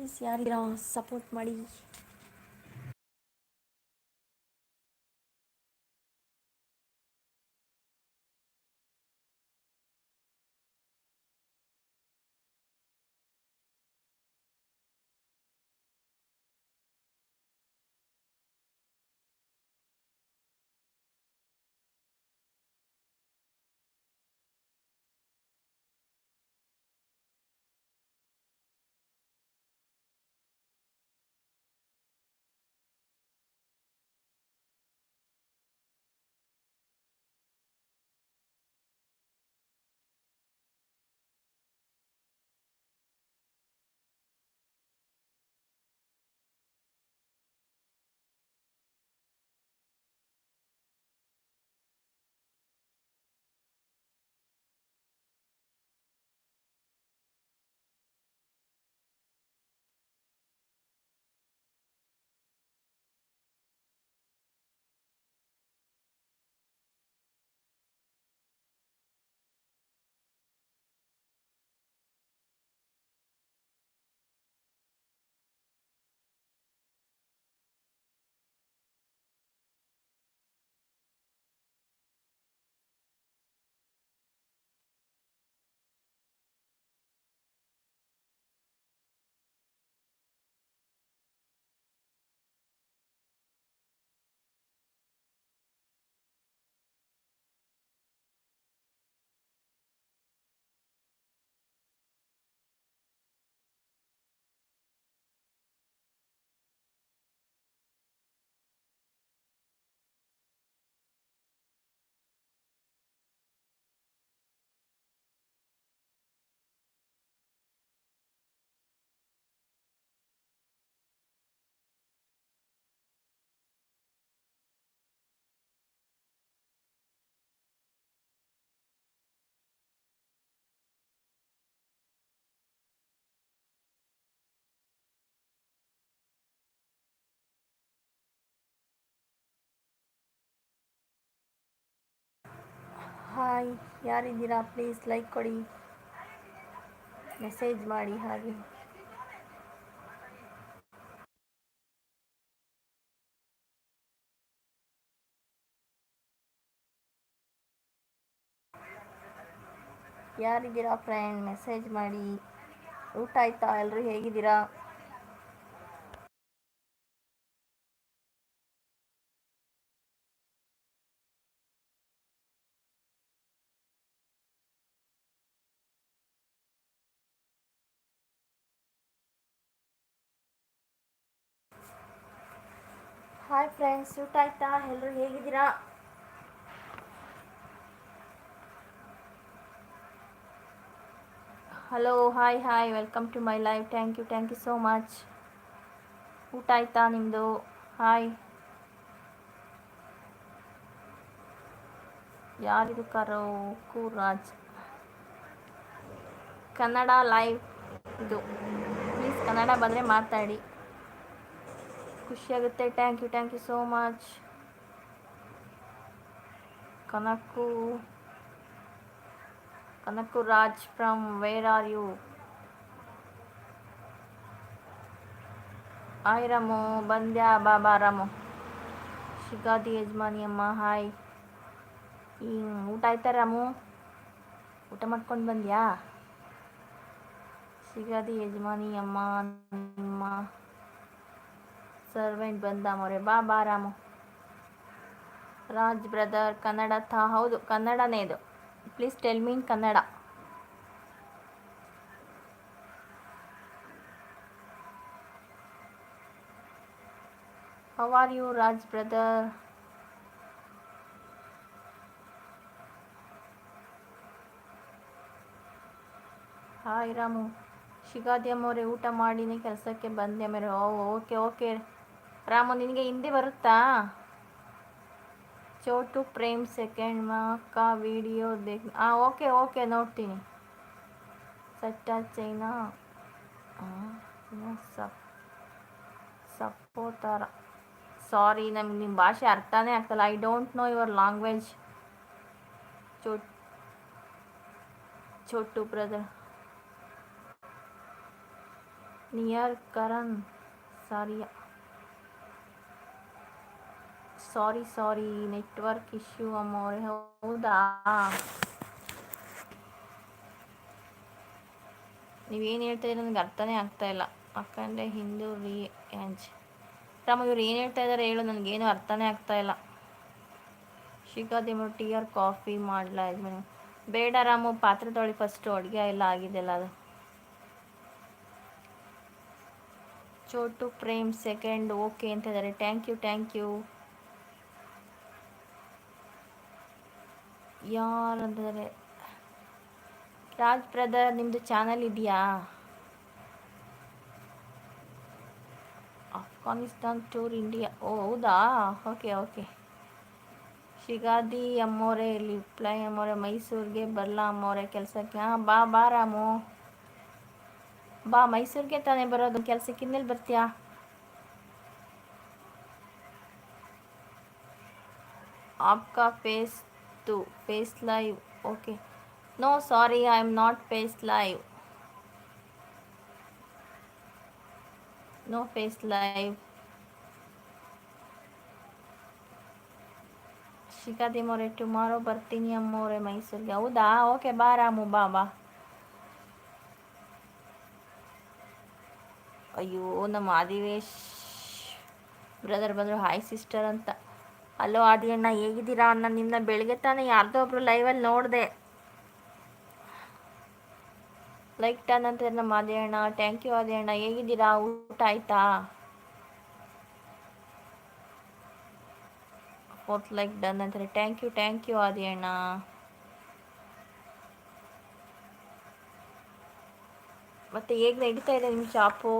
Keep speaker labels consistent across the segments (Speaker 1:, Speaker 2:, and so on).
Speaker 1: Please ಯಾರಿಗಾರ support ಮಾಡಿ. Hi ಯಾರಿದ್ದೀರಾ ಪ್ಲೀಸ್ ಲೈಕ್ ಕೊಡಿ ಮೆಸೇಜ್ ಮಾಡಿ ಹಾಗೆ ಯಾರಿದ್ದೀರಾ ಫ್ರೆಂಡ್ ಮೆಸೇಜ್ ಮಾಡಿ ಊಟ ಆಯ್ತಾ ಎಲ್ಲರೂ ಹೇಗಿದ್ದೀರಾ ಫ್ರೆಂಡ್ಸ್ ಊಟ ಆಯ್ತಾ ಎಲ್ಲರೂ ಹೇಗಿದ್ದೀರಾ? Hello hi hi welcome to my live thank you thank you so much ಊಟ ಆಯ್ತಾ ನಿಮ್ಮದು ಹಾಯ್ ಯಾರಿದು ಕರೋ? ಕೂರಾಜ್ ಕನ್ನಡ ಲೈವ್ ಇದು. ಪ್ಲೀಸ್ ಕನ್ನಡ ಬಂದರೆ ಮಾತಾಡಿ. ಖುಷಿಯಾಗುತ್ತೆ thank you thank you so much Kanaku Kanaku Raj from where are you hi Ramu ಬಂದ್ಯಾ ಬಾಬಾ ರಾಮು ಶಿಗಾದಿ ಯಜಮಾನಿ ಅಮ್ಮ ಹಾಯ್ ಈ ಊಟ ಆಯ್ತಾ ರಾಮು ಊಟ ಮಾಡ್ಕೊಂಡು ಬಂದ್ಯಾ? ಶಿಗಾದಿ ಯಜಮಾನಿ, ಅಮ್ಮ ನಿಮ್ಮ ಸರ್ವೆಂಟ್ ಬಂದ ಮೊರೆ. ಬಾ ಬಾ, ರಾಮು. ರಾಜ್ ಬ್ರದರ್, ಕನ್ನಡ ತಾ, ಹೌದು, ಕನ್ನಡನೇ ಇದು. Please tell me Kannada. How are you Raj brother? Hi Ramu. ಶಿಗಾದಿ ಅಮ್ಮವ್ರೆ ಊಟ ಮಾಡಿನೇ, ಕೆಲಸಕ್ಕೆ ಬಂದೆ ಮೇರೆ. ಓ, ಓಕೆ ಓಕೆ. ರಾಮು, ನಿನಗೆ ಹಿಂದಿ ಬರುತ್ತಾ? ಚೋಟು ಪ್ರೇಮ್ ಸೆಕೆಂಡ್ ಮಾಕ ವಿಡಿಯೋ ದೇಖ್ ಹಾಂ ಓಕೆ ಓಕೆ, ನೋಡ್ತೀನಿ. ಸಟ್ಟ ಚೈನಾ. ಸಪ್ ಸಪೋತಾರ ಸಾರಿ, ನಮ್ಗೆ ನಿಮ್ಮ ಭಾಷೆ ಅರ್ಥನೇ ಆಗ್ತಲ್ಲ. I don't know your language ಚೋಟ್ Chotu brother near Karan ಸಾರಿಯಾ? ಸಾರಿ ಸಾರಿ ನೆಟ್ವರ್ಕ್ ಇಶ್ಯೂ ಅಮ್ಮವ್ರೆ ಹೌದಾ ನೀವೇನು ಹೇಳ್ತಾ ಇದ್ದೀರ ನನಗೆ ಅರ್ಥನೇ ಆಗ್ತಾ ಇಲ್ಲ. ಅಕ್ಕಂಡೆ ಹಿಂದೂ ರೀ ಆ್ಯಂಜ್ ರಾಮ, ಇವ್ರು ಏನು ಹೇಳ್ತಾ ಇದ್ದಾರೆ ಹೇಳು ನನಗೇನು ಅರ್ಥನೇ ಆಗ್ತಾ ಇಲ್ಲ. ಶಿಕಾದಿ ಟೀ ಆರ್ ಕಾಫಿ ಮಾಡಲ ಯಜಮಾನಿ? ಬೇಡ ರಾಮು, ಪಾತ್ರೆ ತೊಳಿ ಫಸ್ಟು ಅಡುಗೆ ಎಲ್ಲ ಆಗಿದೆಯಲ್ಲ ಅದು. ಚೋಟು ಪ್ರೇಮ್ ಸೆಕೆಂಡ್ ಓಕೆ ಅಂತ ಇದ್ದಾರೆ ಥ್ಯಾಂಕ್ ಯು ಥ್ಯಾಂಕ್ ಯು ಯಾರು ಅಂದರೆ ರಾಜ್ ಬ್ರದರ್ ನಿಮ್ಮದು ಚಾನಲ್ ಇದೆಯಾ? Afghanistan tour India. ಓ, ಹೌದಾ? Okay okay. ಶಿಗಾದಿ ಅಮ್ಮೋರೆ, ಇಲ್ಲಿ ಪ್ಲೈ ಅಮ್ಮೋರೆ, ಮೈಸೂರಿಗೆ ಬರಲಾ ಅಮ್ಮೋರೆ ಕೆಲಸಕ್ಕೆ? ಹಾಂ, ಬಾ ಬಾ ರಾಮು. ಬಾ, ಮೈಸೂರಿಗೆ ತಾನೇ ಬರೋದು ಕೆಲಸಕ್ಕೆ. ಇನ್ನೆಲ್ಲಿ ಬರ್ತೀಯಾ? ಆಪ್ಕಾ face to face live. Okay. No, sorry, i am not face live. No face live. ಶಿಖಾದಿ ಮೊರೆ ಟುಮಾರೋ ಬರ್ತೀನಿ ಅಮ್ಮೋರೆ ಮೈಸೂರಿಗೆ ಹೌದಾ ಓಕೆ ಬಾ ರಾಮು ಬಾ ಬಾ ಅಯ್ಯೋ ನಮ್ಮ ಆದಿವೇಶ್ ಬ್ರದರ್ ಬಂದರು ಹಾಯ್ ಸಿಸ್ಟರ್ ಅಂತ ಹಲೋ ಆದಿ ಅಣ್ಣ ಹೇಗಿದ್ದೀರಾ? ಅಣ್ಣ ನಿಮ್ಮನ್ನ ಬೆಳಗ್ಗೆ ತಾನೇ ಯಾರ್ದೋ ಒಬ್ರು ಲೈವಲ್ಲಿ ನೋಡಿದೆ. ಲೈಕ್ ಟನ್ ಅಂತ ನಮ್ಮ ಆದಿ ಅಣ್ಣ ಥ್ಯಾಂಕ್ ಯು ಆದಿ ಅಣ್ಣ. ಹೇಗಿದ್ದೀರಾ? ಊಟ ಆಯ್ತಾ? ಫೋರ್ತ್ ಲೈಕ್ ಡನ್ ಅಂತಾರೆ. Thank you thank you Adi ಅಣ್ಣ. ಮತ್ತೆ ಹೇಗ್ ನಡೀತಾ ಇದೆ ನಿಮ್ಮ ಶಾಪು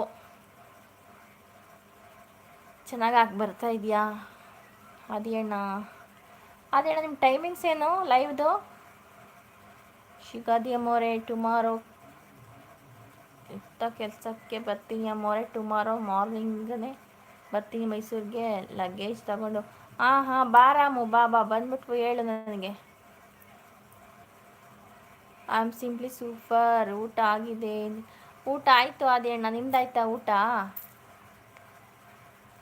Speaker 1: ಚೆನ್ನಾಗಿ ಬರ್ತಾ ಇದೆಯಾ? ಅದೇ ಅಣ್ಣ ಅದೇ ಅಣ್ಣ ನಿಮ್ಮ ಟೈಮಿಂಗ್ಸ್ ಏನು ಲೈವ್ದು ಶಿಗಾದಿ ಅಮ್ಮೋರೆ ಟುಮಾರೋ ಇಂಥ ಕೆಲಸಕ್ಕೆ ಬರ್ತೀನಿ ಅಮ್ಮೋರೆ ಟುಮಾರೋ ಮಾರ್ನಿಂಗನೇ ಬರ್ತೀನಿ ಮೈಸೂರಿಗೆ. ಲಗೇಜ್ ತಗೊಂಡು. ಹಾಂ ಹಾಂ ಬಾರಾಮು ಬಾ ಬಾ ಬಂದ್ಬಿಟ್ಟು ಹೇಳು ನನಗೆ. ಐ ಆಮ್ ಸಿಂಪ್ಲಿ ಸೂಪರ್ ಊಟ ಆಗಿದೆ. ಊಟ ಆಯಿತು ಅದೇ ಅಣ್ಣ ನಿಮ್ದಾಯ್ತಾ ಊಟ?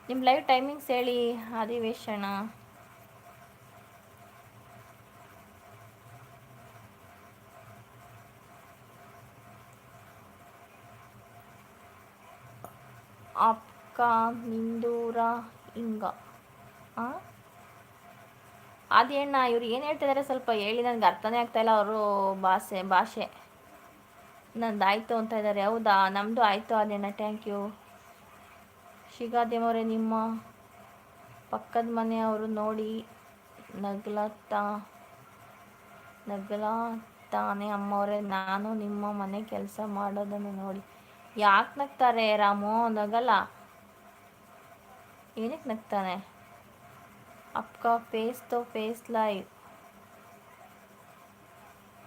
Speaker 1: ನಿಮ್ಮ ಲೈವ್ ಟೈಮಿಂಗ್ಸ್ ಹೇಳಿ, ಅಧಿವೇಶನ. ಅಪ್ಕ ನಿಂದೂರ ಹಿಂಗ ಅದೇಣ್ಣ, ಇವ್ರು ಏನು ಹೇಳ್ತಿದ್ದಾರೆ ಸ್ವಲ್ಪ ಹೇಳಿ, ನನಗೆ ಅರ್ಥನೇ ಆಗ್ತಾಯಿಲ್ಲ ಅವರು ಭಾಷೆ ಭಾಷೆ. ನಂದು ಆಯಿತು ಅಂತ ಇದ್ದಾರೆ ಹೌದಾ? ನಮ್ಮದು ಆಯಿತು ಅದೇಣ್ಣ ಥ್ಯಾಂಕ್ ಯು ಶಿಗಾದೇವರೇ, ನಿಮ್ಮ ಪಕ್ಕದ ಮನೆಯವರು ನೋಡಿ ನಗ್ಲತ್ತಾ, ನಗ್ಲತ್ತಾನೆ ಅಮ್ಮವರೇ. ನಾನು ನಿಮ್ಮ ಮನೆ ಕೆಲಸ ಮಾಡೋದನ್ನು ನೋಡಿ. ಯಾಕೆ ನಗ್ತಾರೆ ರಾಮು? ನಗಲ್ಲ. ಏನಕ್ಕೆ ನಗ್ತಾನೆ? ಅಪ್ಪ face to face live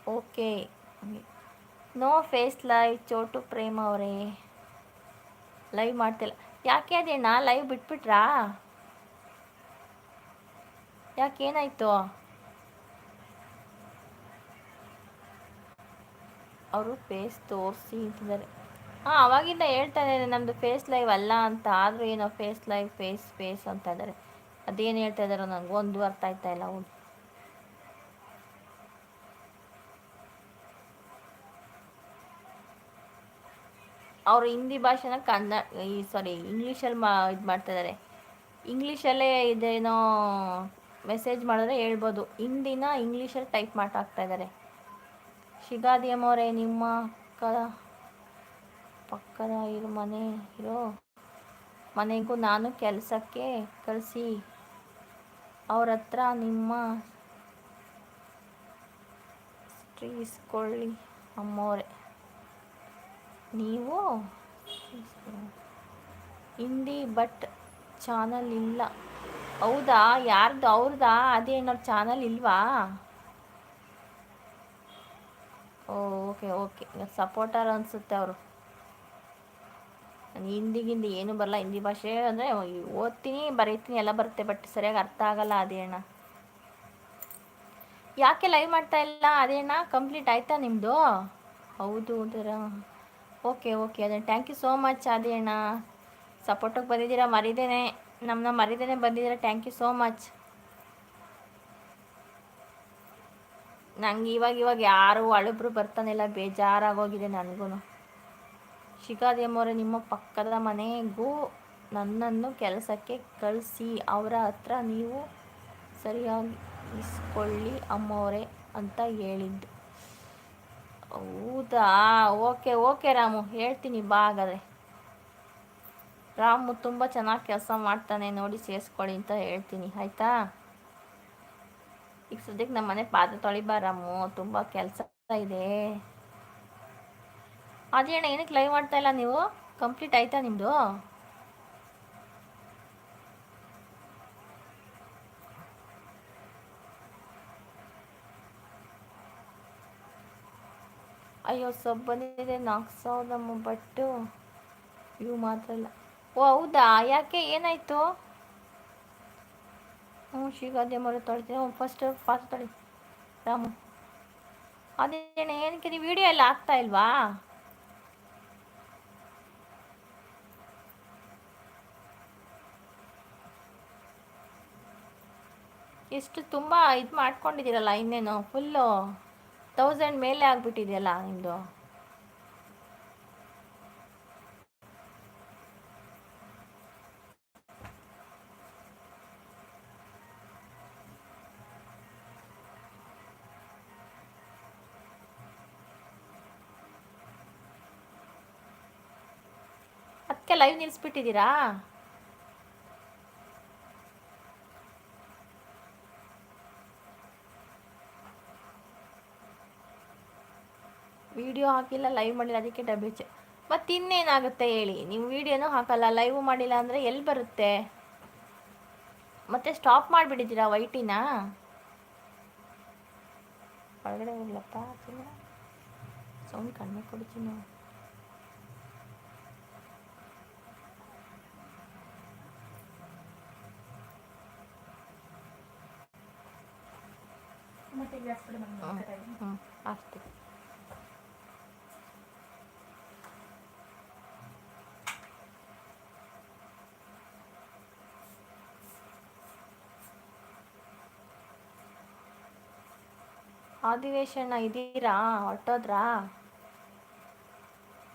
Speaker 1: okay no face live Chotu Prema ಅವರೇ. ಲೈವ್ ಮಾಡ್ತಿಲ್ಲ. ಯಾಕೆ ಅದೇಣ್ಣ ಲೈವ್ ಬಿಟ್ಬಿಟ್ರಾ? ಯಾಕೇನಾಯ್ತು ಅವರು ಫೇಸ್ ತೋರಿಸಿ ಅಂತಿದ್ದಾರೆ. ಹಾಂ, ಅವಾಗಿಂದ ಹೇಳ್ತಾನೆ ನಮ್ಮದು ಫೇಸ್ ಲೈವ್ ಅಲ್ಲ ಅಂತ, ಆದರೂ ಏನೋ ಫೇಸ್ ಲೈವ್ ಫೇಸ್ ಫೇಸ್ ಅಂತ ಇದ್ದಾರೆ ಅದೇನು ಹೇಳ್ತಾ ಇದ್ದಾರೋ ನನಗೆ ಒಂದು ಅರ್ಥ ಆಯ್ತಾ ಇಲ್ಲ ಅವರು ಹಿಂದಿ ಭಾಷೆನ ಕನ್ನಡ, ಈ ಸಾರಿ ಇಂಗ್ಲೀಷಲ್ಲಿ ಮಾ, ಇದು ಮಾಡ್ತಾಯಿದ್ದಾರೆ ಇಂಗ್ಲೀಷಲ್ಲೇ ಇದೇನೋ ಮೆಸೇಜ್ ಮಾಡಿದ್ರೆ ಹೇಳ್ಬೋದು. ಹಿಂದಿನ ಇಂಗ್ಲೀಷಲ್ಲಿ ಟೈಪ್ ಮಾಡ್ತಾ ಇದ್ದಾರೆ ಶಿಗಾದಿ ಅಮ್ಮವರೇ, ನಿಮ್ಮ ಅಕ್ಕ, ಪಕ್ಕದ ಇರೋ ಮನೆ ಇರೋ ಮನೆಗೂ ನಾನು ಕೆಲಸಕ್ಕೆ ಕಳಿಸಿ, ಅವ್ರ ಹತ್ರ ನಿಮ್ಮ ಸ್ಟ್ರೀಸ್ಕೊಳ್ಳಿ ಅಮ್ಮೋರೆ ನೀವು ಹಿಂದಿ ಬಟ್ ಚಾನಲ್ ಇಲ್ಲ ಹೌದಾ? ಯಾರ್ದು? ಅವ್ರದಾ? ಅದೇ ನಮ್ಮ ಚಾನಲ್ ಇಲ್ವಾ? Okay okay. ಸಪೋರ್ಟರ್ ಅನಿಸುತ್ತೆ ಅವರು. ನಾನು ಹಿಂದಿಗಿಂದ ಏನೂ ಬರಲ್ಲ. ಹಿಂದಿ ಭಾಷೆ ಅಂದರೆ ಓದ್ತೀನಿ, ಬರೀತೀನಿ, ಎಲ್ಲ ಬರುತ್ತೆ. ಬಟ್ ಸರಿಯಾಗಿ ಅರ್ಥ ಆಗಲ್ಲ ಅದೇ ಅಣ್ಣ ಯಾಕೆ ಲೈವ್ ಮಾಡ್ತಾ ಇಲ್ಲ ಅದೇ ಅಣ್ಣ ಕಂಪ್ಲೀಟ್ ಆಯಿತಾ ನಿಮ್ಮದು ಹೌದು ಅದರ ಓಕೆ ಓಕೆ. ಅದೇ ಥ್ಯಾಂಕ್ ಯು ಸೋ ಮಚ್ ಅದೇ ಅಣ್ಣ ಸಪೋರ್ಟಿಗೆ ಬಂದಿದ್ದೀರಾ? ಮರಿದೇನೆ. ನಮ್ಮನ್ನ ಮರಿದೇನೆ ಬಂದಿದ್ದೀರಾ? ಥ್ಯಾಂಕ್ ಯು ಸೋ ಮಚ್ ನಂಗೆ ಇವಾಗ ಇವಾಗ ಯಾರು ಅಳುಬ್ರು ಬರ್ತಾನಿಲ್ಲ ಬೇಜಾರಾಗೋಗಿದೆ ನನಗೂ ಶಿಖಾದೇಮವ್ರೆ ನಿಮ್ಮ ಪಕ್ಕದ ಮನೆಗೂ ನನ್ನನ್ನು ಕೆಲಸಕ್ಕೆ ಕಳಿಸಿ. ಅವರ ಹತ್ರ ನೀವು ಸರಿಯಾಗಿ ಇಸ್ಕೊಳ್ಳಿ ಅಮ್ಮವರೇ ಅಂತ ಹೇಳಿದ್ದು. ಹೌದಾ? Okay okay Ramu. ಹೇಳ್ತೀನಿ, ಬಾ ಹಾಗಾದ್ರೆ. ರಾಮು ತುಂಬ ಚೆನ್ನಾಗಿ ಕೆಲಸ ಮಾಡ್ತಾನೆ. ನೋಡಿ ಸೇರಿಸ್ಕೊಳ್ಳಿ ಅಂತ ಹೇಳ್ತೀನಿ. ಆಯಿತಾ? ಈಗ ಸದ್ಯಕ್ಕೆ ನಮ್ಮ ಮನೆ ಪಾತ್ರೆ ತೊಳಿಬಾ ರಾಮು. ತುಂಬ ಕೆಲಸ ಇದೆ. ಅದೇ ಅಣ್ಣ ಏನಕ್ಕೆ ಲೈವ್ ಮಾಡ್ತಾ ಇಲ್ಲ ನೀವು? ಕಂಪ್ಲೀಟ್ ಆಯಿತಾ ನಿಮ್ಮದು ಅಯ್ಯೋ, ಸಬ್ ಬಂದಿದೆ, ನಾಲ್ಕು ಸಾವಿರದ ಬಟ್ಟು ಇವು ಮಾತ್ರ ಇಲ್ಲ ಓ, ಹೌದಾ? ಯಾಕೆ? ಏನಾಯಿತು? ಹ್ಞೂ ಶಿಗಾದೆ ಮರ ತೊಳಿತೀನಿ. ಹ್ಞೂ ಫಸ್ಟ್ ಫಾಸ್ಟ್ ತೊಳಿ. ರಾಮು. ಅದೇನೆ ಏನಕ್ಕೆ ನೀವು ವಿಡಿಯೋ ಎಲ್ಲ ಆಗ್ತಾ ಇಲ್ವಾ? ಎಷ್ಟು ತುಂಬ ಇದು ಮಾಡ್ಕೊಂಡಿದ್ದೀರಲ್ಲ ಇನ್ನೇನು ಫುಲ್ಲು ತೌಸಂಡ್ ಮೇಲೆ ಆಗಿಬಿಟ್ಟಿದೆಯಲ್ಲ ನಿಮ್ಮದು ಅದಕ್ಕೆ ಲೈವ್ ನಿಲ್ಲಿಸ್ಬಿಟ್ಟಿದ್ದೀರಾ ವಿಡಿಯೋ ಹಾಕಿಲ್ಲ ಲೈವ್ ಮಾಡಿಲ್ಲ ಅದಕ್ಕೆ ಡಬ್ಬಿ ಚೆ ಮತ್ತು ಇನ್ನೇನಾಗುತ್ತೆ ಹೇಳಿ? ನೀವು ವಿಡಿಯೋನೂ ಹಾಕಲ್ಲ ಲೈವ್ ಮಾಡಿಲ್ಲ ಅಂದರೆ ಎಲ್ಲಿ ಬರುತ್ತೆ? ಮತ್ತೆ ಸ್ಟಾಪ್ ಮಾಡಿಬಿಟ್ಟಿದ್ದೀರಾ ವೈಟಿನ? ಒಳಗಡೆ ಹೋಗ್ಲಪ್ಪ ಸೌಂಡ್ ಕಡಿಮೆ ಕೊಡ್ತೀನಿ ಹ್ಞೂ ಆಗ್ತೀವಿ ಅಧಿವೇಶನ ಇದ್ದೀರಾ? ಹೊಟ್ಟೋದ್ರಾ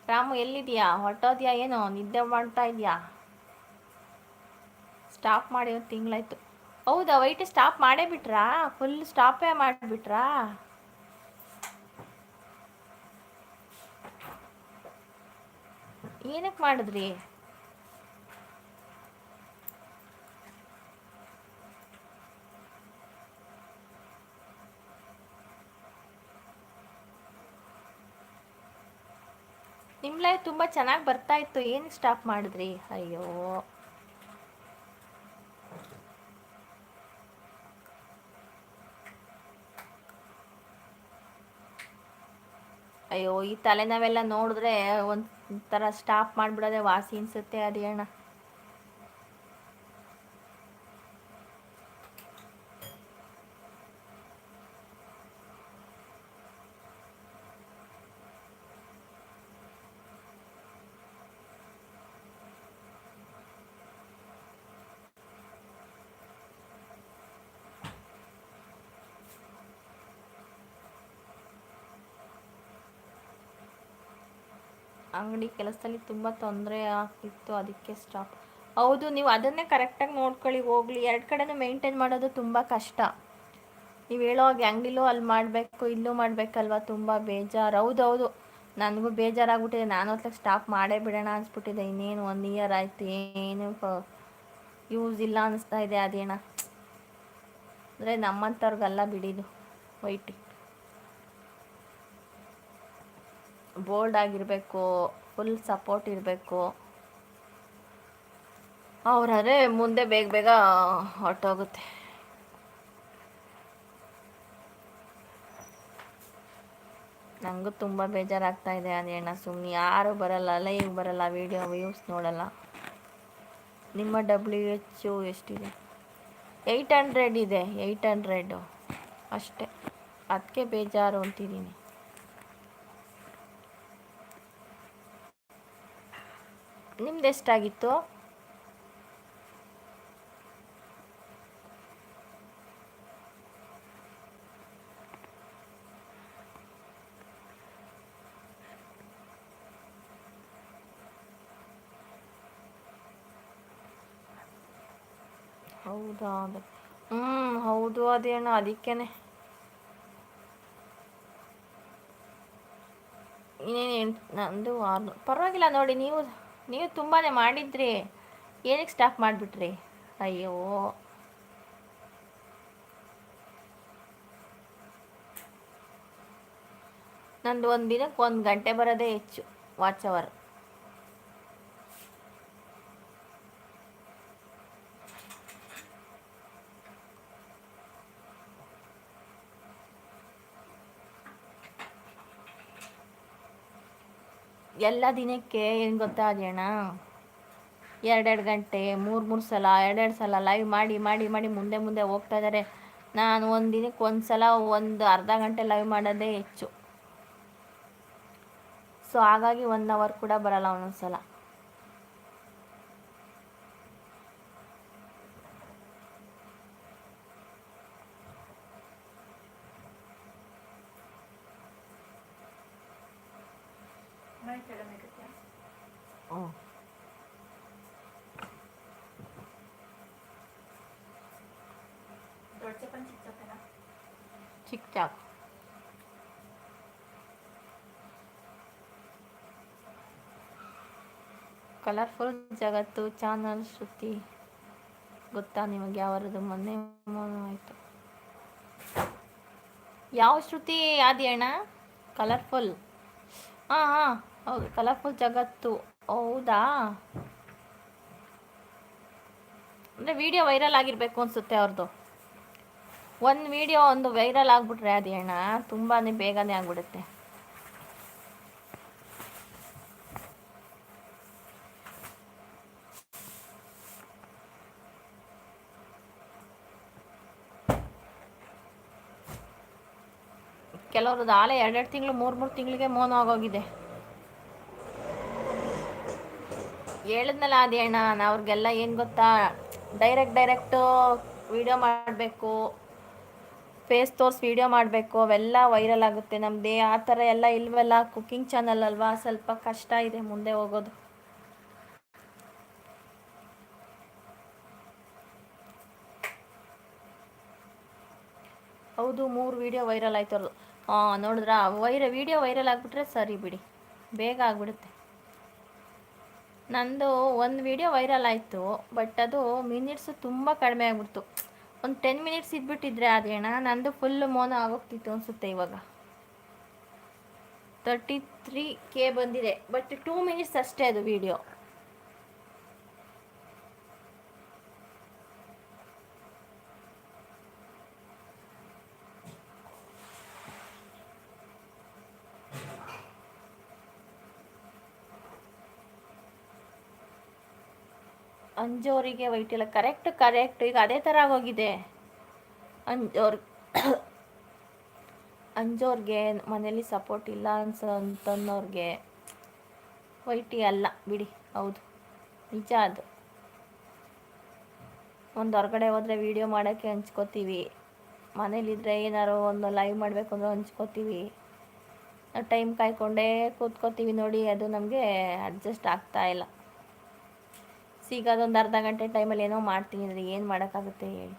Speaker 1: ರಾಮು ಎಲ್ಲಿದೆಯಾ ಹೊಟ್ಟೋದ್ಯಾ ಏನೋ? ನಿದ್ದೆ ಮಾಡ್ತಾ ಇದೆಯಾ ಸ್ಟಾಪ್ ಮಾಡಿ ಒಂದು ತಿಂಗಳಾಯ್ತು. ಹೌದಾ? ವೈಟ್ ಸ್ಟಾಪ್ ಮಾಡೇ ಬಿಟ್ರಾ? ಫುಲ್ ಸ್ಟಾಪೇ ಮಾಡಿಬಿಟ್ರಾ? ಏನಕ್ಕೆ ಮಾಡಿದ್ರಿ? ಲೈಫ್ ತುಂಬ ಚೆನ್ನಾಗಿ ಬರ್ತಾ ಇತ್ತು. ಏನು ಸ್ಟಾಪ್ ಮಾಡಿದ್ರಿ? ಅಯ್ಯೋ. ಅಯ್ಯೋ, ಈ ತಲೆನೋವೆಲ್ಲ ನೋಡಿದ್ರೆ ಒಂಥರ ಸ್ಟಾಪ್ ಮಾಡಿಬಿಡೋದೆ ವಾಸಿ ಅನಿಸುತ್ತೆ ಅದೇಣ ಅಂಗಡಿ ಕೆಲಸದಲ್ಲಿ ತುಂಬ ತೊಂದರೆ ಆಗ್ತಿತ್ತು, ಅದಕ್ಕೆ ಸ್ಟಾಪ್ ಹೌದು, ನೀವು ಅದನ್ನೇ ಕರೆಕ್ಟಾಗಿ ನೋಡ್ಕೊಳ್ಳಿ, ಹೋಗಲಿ. ಎರಡು ಕಡೆನೂ ಮೇಂಟೈನ್ ಮಾಡೋದು ತುಂಬ ಕಷ್ಟ. ನೀವು ಹೇಳೋ ಹಾಗೆ ಅಂಗಡಿಲೂ ಅಲ್ಲಿ ಮಾಡಬೇಕು, ಇಲ್ಲೂ ಮಾಡಬೇಕಲ್ವ? ತುಂಬ ಬೇಜಾರು. ಹೌದೌದು. ನನಗೂ ಬೇಜಾರಾಗ್ಬಿಟ್ಟಿದೆ. ನಾನು ಹೊತ್ಲಾಗ ಸ್ಟಾಪ್ ಮಾಡೇ ಬಿಡೋಣ ಅನಿಸ್ಬಿಟ್ಟಿದೆ. ಇನ್ನೇನು ಒನ್ ಇಯರ್ ಆಯಿತು, ಏನು ಯೂಸ್ ಇಲ್ಲ ಅನ್ನಿಸ್ತಾ ಇದೆ, ಅದೇನ? ಅಂದರೆ ನಮ್ಮಂಥವ್ರಿಗೆಲ್ಲ ಬಿಡಿದು ವೈಟಿ ಬೋಲ್ಡ್ ಆಗಿರಬೇಕು ಫುಲ್ ಸಪೋರ್ಟ್ ಇರಬೇಕು. ಅವರಾದ್ರೆ ಮುಂದೆ ಬೇಗ ಬೇಗ ಹೊರಟೋಗುತ್ತೆ. ನನಗೂ ತುಂಬ ಬೇಜಾರಾಗ್ತಾ ಇದೆ ಅದೇನ ಸುಮ್ಮನೆ ಯಾರು ಬರಲ್ಲ ಲೈವ್ ಬರಲ್ಲ ವೀಡಿಯೋ ವ್ಯೂಸ್ ನೋಡಲ್ಲ. ನಿಮ್ಮ ಡಬ್ಲ್ಯೂ ಎಚ್ ಎಷ್ಟಿದೆ? ಏಯ್ಟ್ ಹಂಡ್ರೆಡ್ ಇದೆ ಏಯ್ಟ್ ಹಂಡ್ರೆಡು ಅಷ್ಟೇ. ಅದಕ್ಕೆ ಬೇಜಾರು ಅಂತಿದ್ದೀನಿ. ನಿಮ್ದು ಎಷ್ಟಾಗಿತ್ತು? ಹೌದಾ? ಹ್ಞೂ ಹೌದು ಅದೇನೋ ಅದಕ್ಕೇನೆ. ಇನ್ನೇನು ನಂದು ಆರು ಪರವಾಗಿಲ್ಲ ನೋಡಿ ನೀವು. ನೀವು ತುಂಬಾ ಮಾಡಿದ್ರಿ ಏನಕ್ಕೆ ಸ್ಟಾಪ್ ಮಾಡಿಬಿಟ್ರಿ? ಅಯ್ಯೋ. ನಂದು ಒಂದು ದಿನಕ್ಕೆ ಒಂದು ಗಂಟೆ ಬರೋದೇ ಹೆಚ್ಚು ವಾಚ್ ಅವರ್ ಎಲ್ಲ ದಿನಕ್ಕೆ ಏನು ಗೊತ್ತಾ ಅದೇಣ ಎರಡೆರಡು ಗಂಟೆ, ಮೂರು ಮೂರು ಸಲ, ಎರಡೆರಡು ಸಲ ಲೈವ್ ಮಾಡಿ ಮಾಡಿ ಮಾಡಿ ಮುಂದೆ ಮುಂದೆ ಹೋಗ್ತಾ ಇದ್ದಾರೆ ನಾನು ಒಂದು ದಿನಕ್ಕೆ ಒಂದು ಸಲ ಒಂದು ಅರ್ಧ ಗಂಟೆ ಲೈವ್ ಮಾಡೋದೇ ಹೆಚ್ಚು. ಸೊ ಹಾಗಾಗಿ ಒನ್ ಅವರ್ ಕೂಡ ಬರಲ್ಲ ಒಂದೊಂದು ಸಲ. ಕಲರ್ಫುಲ್ ಜಗತ್ತು, ಚಾನಲ್ ಶ್ರುತಿ. ಗೊತ್ತಾ ನಿಮಗೆ ಯಾವರದು ಮೊನ್ನೆ ಆಯಿತು. ಯಾವ ಶ್ರುತಿ ಅಣ್ಣ? ಕಲರ್ಫುಲ್. ಹಾಂ ಹಾಂ ಹೌದು, ಕಲರ್ಫುಲ್ ಜಗತ್ತು. ಹೌದಾ? ಅಂದರೆ ವಿಡಿಯೋ ವೈರಲ್ ಆಗಿರಬೇಕು ಅನಿಸುತ್ತೆ ಅವ್ರದ್ದು ಒಂದು ವಿಡಿಯೋ ಒಂದು ವೈರಲ್ ಆಗಿಬಿಟ್ರೆ ಅಣ್ಣ ತುಂಬಾ ಬೇಗನೆ ಆಗಿಬಿಡುತ್ತೆ. ಕೆಲವ್ರದ್ದು ಆಲೆ ಎರಡೆರಡು ತಿಂಗಳು, ಮೂರು ಮೂರು ತಿಂಗಳಿಗೆ ಮೋನ ಆಗೋಗಿದೆ. ಹೇಳಿದ್ನಲ್ಲ ಅದೇ ಅಣ್ಣ ಅವ್ರಿಗೆಲ್ಲ ಏನು ಗೊತ್ತಾ ಡೈರೆಕ್ಟ್ ಡೈರೆಕ್ಟು ವಿಡಿಯೋ ಮಾಡಬೇಕು ಫೇಸ್ ತೋರಿಸಿ ವಿಡಿಯೋ ಮಾಡಬೇಕು, ಅವೆಲ್ಲ ವೈರಲ್ ಆಗುತ್ತೆ. ನಮ್ಮದೇ ಆ ಥರ ಎಲ್ಲ ಇಲ್ವಲ್ಲ ಕುಕ್ಕಿಂಗ್ ಚಾನಲ್ ಅಲ್ವಾ, ಸ್ವಲ್ಪ ಕಷ್ಟ ಇದೆ ಮುಂದೆ ಹೋಗೋದು. ಹೌದು, ಮೂರು ವಿಡಿಯೋ ವೈರಲ್ ಆಯ್ತು ಹಾಂ ನೋಡಿದ್ರ? ವೈರ ವೀಡಿಯೋ ವೈರಲ್ ಆಗಿಬಿಟ್ರೆ ಸರಿ ಬಿಡಿ. ಬೇಗ ಆಗಿಬಿಡುತ್ತೆ. ನಂದು ಒಂದು ವೀಡಿಯೋ ವೈರಲ್ ಆಯಿತು ಬಟ್ ಅದು ಮಿನಿಟ್ಸು ತುಂಬ ಕಡಿಮೆ ಆಗಿಬಿಡ್ತು. ಒಂದು ಟೆನ್ ಮಿನಿಟ್ಸ್ ಇದ್ಬಿಟ್ಟಿದ್ರೆ ಅದೇಣ ನಂದು ಫುಲ್ ಮೋನ ಆಗೋಗ್ತಿತ್ತು ಅನಿಸುತ್ತೆ ಇವಾಗ. ತರ್ಟಿ ತ್ರೀ ಕೆ ಬಂದಿದೆ ಬಟ್ ಟೂ ಮಿನಿಟ್ಸ್ ಅಷ್ಟೇ ಅದು ವೀಡಿಯೋ ಅಂಜೋರಿಗೆ ವೈಟ್ ಇಲ್ಲ. ಕರೆಕ್ಟ್ ಕರೆಕ್ಟ್ ಈಗ ಅದೇ ಥರ ಆಗೋಗಿದೆ. ಅಂಜೋರ್, ಅಂಜೋರ್ಗೆ ಮನೇಲಿ ಸಪೋರ್ಟ್ ಇಲ್ಲ ಅನ್ಸ, ಅಂತನ್ನೋರಿಗೆ ವೈಟಿ ಅಲ್ಲ. ಬಿಡಿ, ಹೌದು. ನಿಜ ಅದು. ಒಂದು ಹೊರಗಡೆ ಹೋದರೆ ವೀಡಿಯೋ ಮಾಡೋಕ್ಕೆ ಹಂಚ್ಕೋತೀವಿ. ಮನೇಲಿದ್ರೆ ಏನಾರು ಒಂದು ಲೈವ್ ಮಾಡಬೇಕು ಅಂದ್ರೆ ಹಂಚ್ಕೋತೀವಿ. ಟೈಮ್ ಕಾಯ್ಕೊಂಡೇ ಕೂತ್ಕೋತೀವಿ ನೋಡಿ, ಅದು ನಮಗೆ ಅಡ್ಜಸ್ಟ್ ಆಗ್ತಾ ಇಲ್ಲ. ಸಿಗೋದೊಂದು ಅರ್ಧ ಗಂಟೆ ಟೈಮಲ್ಲಿ ಏನೋ ಮಾಡ್ತೀನಿ ಅಂದರೆ ಏನು ಮಾಡೋಕ್ಕಾಗುತ್ತೆ ಹೇಳಿ.